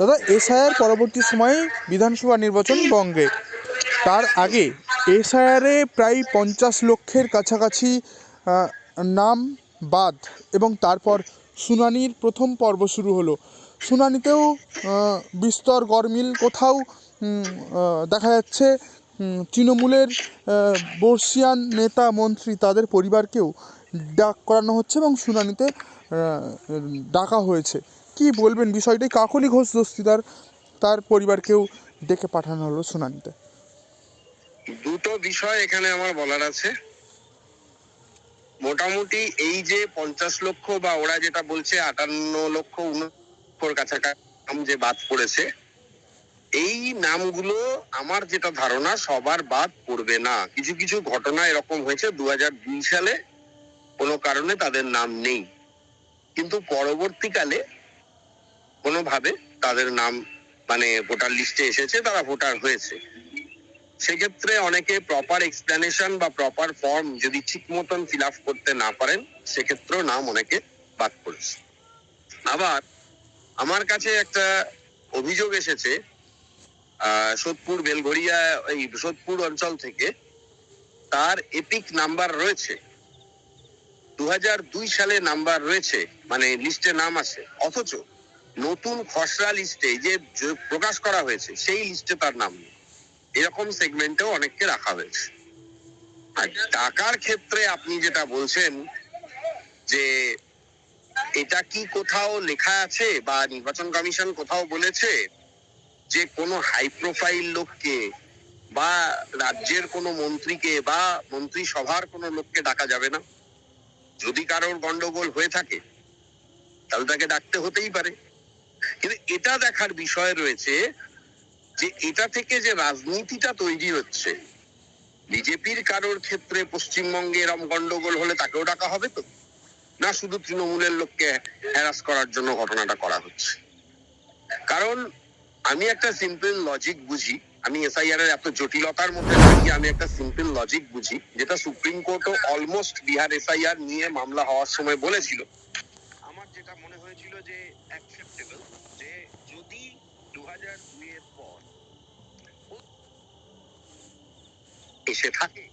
দাদা, এসআইআর পরবর্তী সময়ে বিধানসভা নির্বাচন বঙ্গে। তার আগে এসআইআরে প্রায় পঞ্চাশ লক্ষের কাছাকাছি নাম বাদ এবং তারপর শুনানির প্রথম পর্ব শুরু হলো। শুনানিতেও বিস্তর গরমিল কোথাও দেখা যাচ্ছে তৃণমূলের বর্ষিয়ান নেতা মন্ত্রী তাদের পরিবারকেও ডাক করানো হচ্ছে এবং শুনানিতে ডাকা হয়েছে। কি বলবেন বিষয়টাই কাকলি ঘোষ দস্তিদার, তার পরিবারকেও ডেকে পাঠানো হলো শুনানিতে। দুটো বিষয় এখানে আমার বলার আছে। মোটামুটি এই যে পঞ্চাশ লক্ষ বা ওরা যেটা বলছে, আটান্ন লক্ষ উনক্ষর কাছাকাছি যে বাদ পড়েছে, এই নামগুলো আমার যেটা ধারণা, সবার বাদ পড়বে না। কিছু কিছু ঘটনা এরকম হয়েছে দু সালে, কোনো কারণে তাদের নাম নেই। কিন্তু পরবর্তীকালে কোনোভাবে তাদের নাম মানে ভোটার লিস্টে এসেছে, তারা ভোটার হয়েছে। সেক্ষেত্রে অনেকে প্রপার এক্সপ্লেনেশন বা প্রপার ফর্ম যদি ঠিক মতন ফিল আপ করতে না পারেন, সেক্ষেত্রেও নাম অনেকে বাদ পড়েছে। আবার আমার কাছে একটা অভিযোগ এসেছে সোদপুর বেলঘড়িয়া, এই সোদপুর অঞ্চল থেকে তার এপিক নাম্বার রয়েছে। দু সালে নাম্বার রয়েছে মানে লিস্টে নাম আছে। অথচ নতুন খসড়া লিস্টে যে প্রকাশ করা হয়েছে, সেই লিস্টে তার নাম নেই। এরকম সেগমেন্টেও অনেককে রাখা হয়েছে। আর টাকার ক্ষেত্রে আপনি যেটা বলছেন যে এটা কি কোথাও লেখা আছে বা নির্বাচন কমিশন কোথাও বলেছে যে কোনো হাই প্রোফাইল লোককে বা রাজ্যের কোনো মন্ত্রীকে বা মন্ত্রী সভার কোনো লোককে ডাকা যাবে না? যদি কারোর গন্ডগোল হয়ে থাকে, তাহলে তাকে ডাকতে হতেই পারে। কিন্তু এটা দেখার বিষয় রয়েছে যে এটা থেকে যে রাজনীতিটা তৈরি হচ্ছে, বিজেপির কারোর ক্ষেত্রে পশ্চিমবঙ্গে এরম গন্ডগোল হলে তাকেও ডাকা হবে তো? না শুধু তৃণমূলের লোককে হ্যারাস করার জন্য ঘটনাটা করা হচ্ছে? কারণ আমি একটা সিম্পল লজিক বুঝি। আমি এসআইআর এর এত জটিলতার মধ্যে থাকি আমি একটা সিম্পল লজিক বুঝি, যেটা সুপ্রিম কোর্টও অলমোস্ট বিহার এসআইআর নিয়ে মামলা হওয়ার সময় বলেছিল। আমার যেটা মনে হয়েছিল যে অ্যাকসেপ্টেবল যে যদি দু হাজার পর এসে থাকে,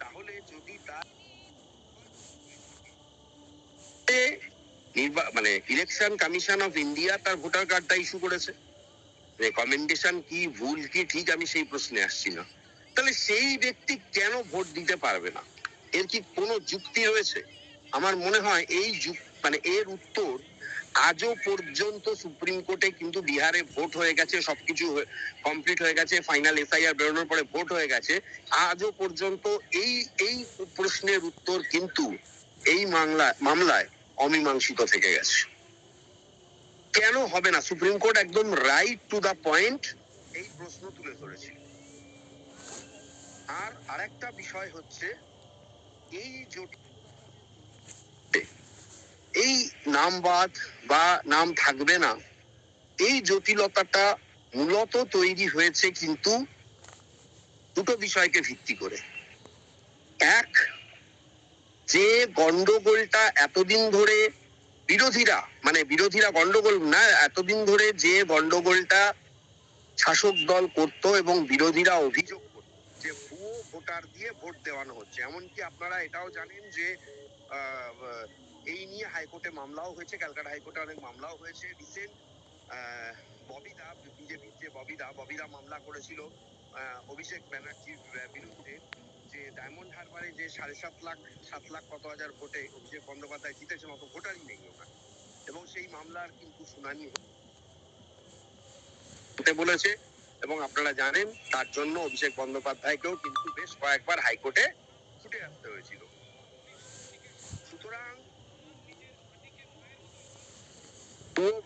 তাহলে যদি তার এ মানে ইলেকশন কমিশন অফ ইন্ডিয়া তার ভোটার কার্ডটা ইস্যু করেছে। রেকমেন্ডেশন কি, ভুল কি, ঠিক আমি সেই প্রশ্নে আসছি না। তাহলে সেই ব্যক্তি কেন ভোট দিতে পারবে না? এর কি কোনো যুক্তি রয়েছে? আমার মনে হয় এই মানে এর উত্তর আজও পর্যন্ত সুপ্রিম কোর্টে কিন্তু বিহারে ভোট হয়ে গেছে, সবকিছু কমপ্লিট হয়ে গেছে ফাইনাল এসআইআর বেরোনোর পরে ভোট হয়ে গেছে। আজও পর্যন্ত এই এই প্রশ্নের উত্তর কিন্তু এই মামলা, মামলায় অমীমাংসিত থেকে গেছে। কেন হবে না? সুপ্রিম কোর্ট একদম রাইট টু দা পয়েন্ট এই প্রশ্ন তুলে ধরেছিল। আর আরেকটা বিষয় হচ্ছে, এই এই নামবাদ বা নাম থাকবে না, এই জটিলতাটা মূলত তৈরি হয়েছে কিন্তু দুটো বিষয়কে ভিত্তি করে। এক, যে গন্ডগোলটা এতদিন ধরে বিরোধীরা মানে বিরোধীরা গন্ডগোল, না, এতদিন ধরে যে গন্ডগোলটা শাসক দল করত এবং বিরোধীরা অভিযোগ করত যে ভুয়ো ভোটার দিয়ে ভোট দেওয়ানো হচ্ছে। এমনকি আপনারা এটাও জানেন যে এই নিয়ে হাইকোর্টে মামলাও হয়েছে, ক্যালকাটা হাইকোর্টে অনেক মামলাও হয়েছে রিসেন্ট ববিদা বিজেপির যে ববিদা ববিদা মামলা করেছিল অভিষেক ব্যানার্জির বিরুদ্ধে। যে ডায়মন্ড হারবারে যে সাড়ে সাত লাখ সাত লাখ কত হাজার ভোটে অভিষেক বন্দ্যোপাধ্যায় জিতেছেন অত ভোটারই নেই ওখানে। এবং সেই মামলার কিন্তু শুনানি হতে বলেছে, এবং আপনারা জানেন, তার জন্য অভিষেক বন্দ্যোপাধ্যায়কেও কিন্তু বেশ কয়েকবার হাইকোর্টে ছুটে আসতে হয়েছিল। সুতরাং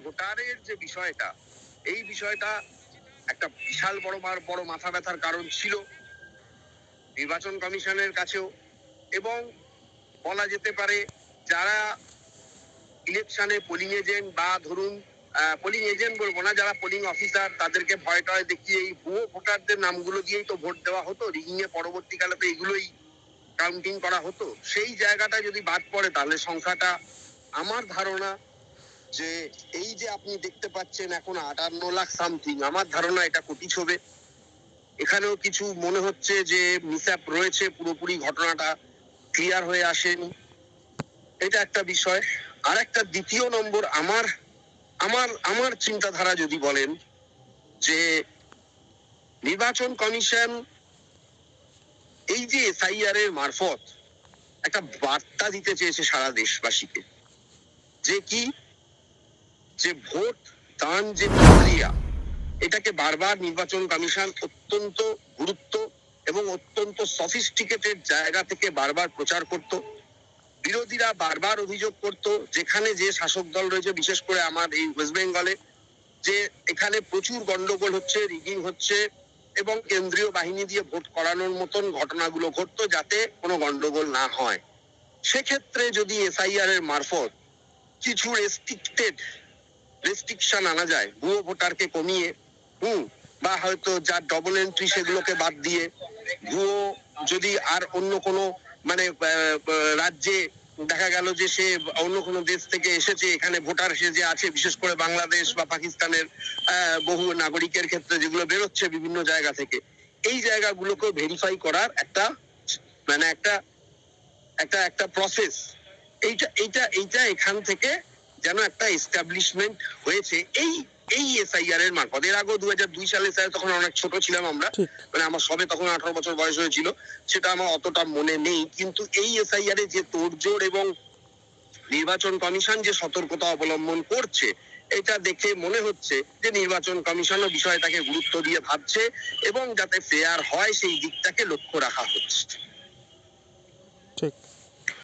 ভোটারের যে বিষয়টা, এই বিষয়টা একটা বিশাল বড় বড় মাথা ব্যথার কারণ ছিল। নির্বাচন কমিশনের কাছেও এবং বলা যেতে পারে যারা ইলেকশনে পোলিং এজেন্ট বা ধরুন পোলিং এজেন্ট বলব না, যারা পোলিং অফিসার তাদেরকে ভয় টয় দেখিয়ে এই ভুয়ো ভোটারদের নামগুলো দিয়েই তো ভোট দেওয়া হতো। রিগিং এ পরবর্তীকালে তো এগুলোই কাউন্টিং করা হতো। সেই জায়গাটা যদি বাদ পড়ে, তাহলে সংখ্যাটা আমার ধারণা যে এই যে আপনি দেখতে পাচ্ছেন এখন আটান্ন লাখ সামথিং আমার ধারণা এটা কোটি ছবে। এখানেও কিছু মনে হচ্ছে যে মিসঅ্যাপ রয়েছে, পুরোপুরি ঘটনাটা ক্লিয়ার হয়ে আসেনি। এটা একটা বিষয়। আর একটা দ্বিতীয় নম্বর, আমার আমার আমার চিন্তাধারা যদি বলেন যে নির্বাচন কমিশন, এই যে এসআইআর এর মারফত একটা বার্তা দিতে চেয়েছে সারা দেশবাসীকে, যে কি? যে ভোট দান যে প্রক্রিয়া এটাকে বারবার নির্বাচন কমিশন অত্যন্ত গুরুত্ব এবং অত্যন্ত সফিস্টিকেটেড জায়গা থেকে বারবার প্রচার করত। বিরোধীরা বারবার অভিযোগ করত, যেখানে যে শাসক দল রয়েছে, বিশেষ করে আমার এই ওয়েস্ট বেঙ্গলে যে এখানে প্রচুর গন্ডগোল হচ্ছে রিগিং হচ্ছে এবং কেন্দ্রীয় বাহিনী দিয়ে ভোট করানোর মতন ঘটনাগুলো ঘটতো যাতে কোনো গন্ডগোল না হয়। সেক্ষেত্রে যদি এসআইআর এর মারফত কিছু রেস্ট্রিক্টেড রেস্ট্রিকশন আনা যায়, ভুয়ো ভোটারকে কমিয়ে হুম বা হয়তো যার ডবল এন্ট্রি সেগুলোকে বাদ দিয়ে, ভুয়ো যদি আর অন্য কোনো মানে রাজ্যে দেখা গেল যে সে অন্য কোনো দেশ থেকে এসেছে, এখানে ভোটার সে যে আছে, বিশেষ করে বাংলাদেশ বা পাকিস্তানের বহু নাগরিকের ক্ষেত্রে যেগুলো বেরোচ্ছে বিভিন্ন জায়গা থেকে, এই জায়গাগুলোকে ভেরিফাই করার একটা মানে একটা একটা একটা প্রসেস এইটা এইটা এইটা এখান থেকে যেন একটা এস্টাবলিশমেন্ট হয়েছে। এই এই এসআইআর এর মারফত। এর আগেও দু হাজার দুই সালে স্যার তখন অনেক ছোট ছিলাম আমরা। মানে আমার সবে তখন আঠারো বছর বয়স হয়েছিল। সেটা আমার অতটা মনে নেই। কিন্তু এই এসআইআর এ যে তোড়জোড় এবং নির্বাচন কমিশন যে সতর্কতা অবলম্বন করছে এটা দেখে মনে হচ্ছে যে নির্বাচন কমিশনও বিষয়টাকে গুরুত্ব দিয়ে ভাবছে এবং যাতে ফেয়ার হয় সেই দিকটাকে লক্ষ্য রাখা হচ্ছে।